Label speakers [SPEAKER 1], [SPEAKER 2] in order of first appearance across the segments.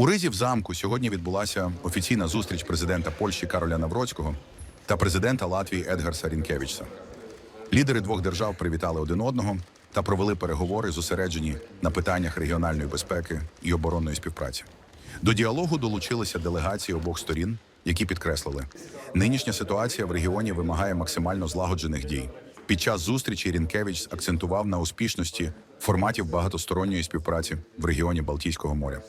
[SPEAKER 1] У Ризі в замку сьогодні відбулася офіційна зустріч президента Польщі Кароля Навроцького та президента Латвії Едгарса Рінкевичса. Лідери двох держав привітали один одного та провели переговори, зосереджені на питаннях регіональної безпеки і оборонної співпраці. До діалогу долучилися делегації обох сторін, які підкреслили, нинішня ситуація в регіоні вимагає максимально злагоджених дій. Під час зустрічі Рінкевич акцентував на успішності форматів багатосторонньої співпраці в регіоні Балтійського моря.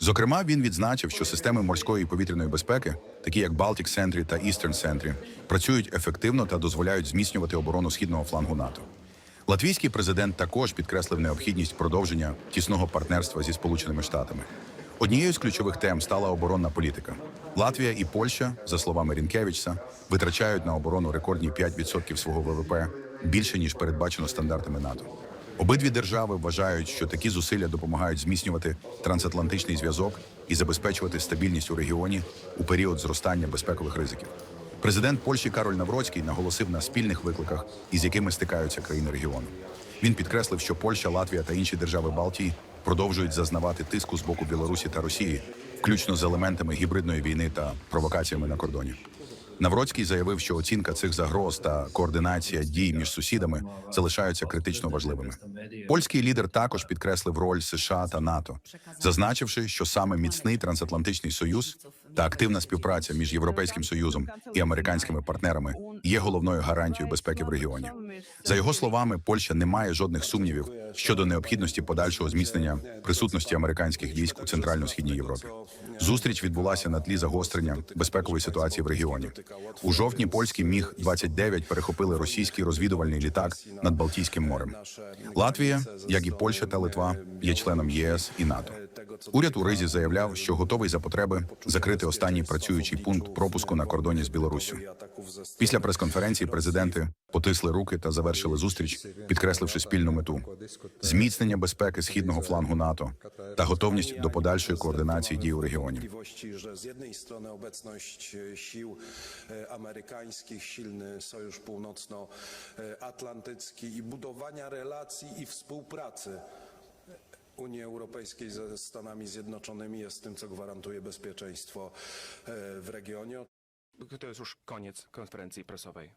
[SPEAKER 1] Зокрема, він відзначив, що системи морської і повітряної безпеки, такі як Baltic Sentry та Eastern Sentry, працюють ефективно та дозволяють зміцнювати оборону східного флангу НАТО. Латвійський президент також підкреслив необхідність продовження тісного партнерства зі Сполученими Штатами. Однією з ключових тем стала оборонна політика. Латвія і Польща, за словами Рінкевичса, витрачають на оборону рекордні 5% свого ВВП більше ніж передбачено стандартами НАТО. Обидві держави вважають, що такі зусилля допомагають зміцнювати трансатлантичний зв'язок і забезпечувати стабільність у регіоні у період зростання безпекових ризиків. Президент Польщі Кароль Навроцький наголосив на спільних викликах, із якими стикаються країни регіону. Він підкреслив, що Польща, Латвія та інші держави Балтії продовжують зазнавати тиску з боку Білорусі та Росії, включно з елементами гібридної війни та провокаціями на кордоні. Навроцький заявив, що оцінка цих загроз та координація дій між сусідами залишаються критично важливими. Польський лідер також підкреслив роль США та НАТО, зазначивши, що саме міцний трансатлантичний союз та активна співпраця між Європейським союзом і американськими партнерами є головною гарантією безпеки в регіоні. За його словами, Польща не має жодних сумнівів щодо необхідності подальшого зміцнення присутності американських військ у центрально-східній Європі. Зустріч відбулася на тлі загострення безпекової ситуації в регіоні. У жовтні польський міг 29 перехопили російський розвідувальний літак над Балтійським морем. Латвія, як і Польща та Литва, є членом ЄС і НАТО. Уряд у Ризі заявляв, що готовий за потреби закрити останній працюючий пункт пропуску на кордоні з Білоруссю. Після прес-конференції президенти потисли руки та завершили зустріч, підкресливши спільну мету зміцнення безпеки східного флангу НАТО та готовність до подальшої координації дій у регіоні.
[SPEAKER 2] amerykańskich, silny sojusz północnoatlantycki i budowania relacji i współpracy Unii Europejskiej ze Stanami Zjednoczonymi jest tym, co gwarantuje bezpieczeństwo e, w regionie.
[SPEAKER 3] To jest już koniec konferencji prasowej.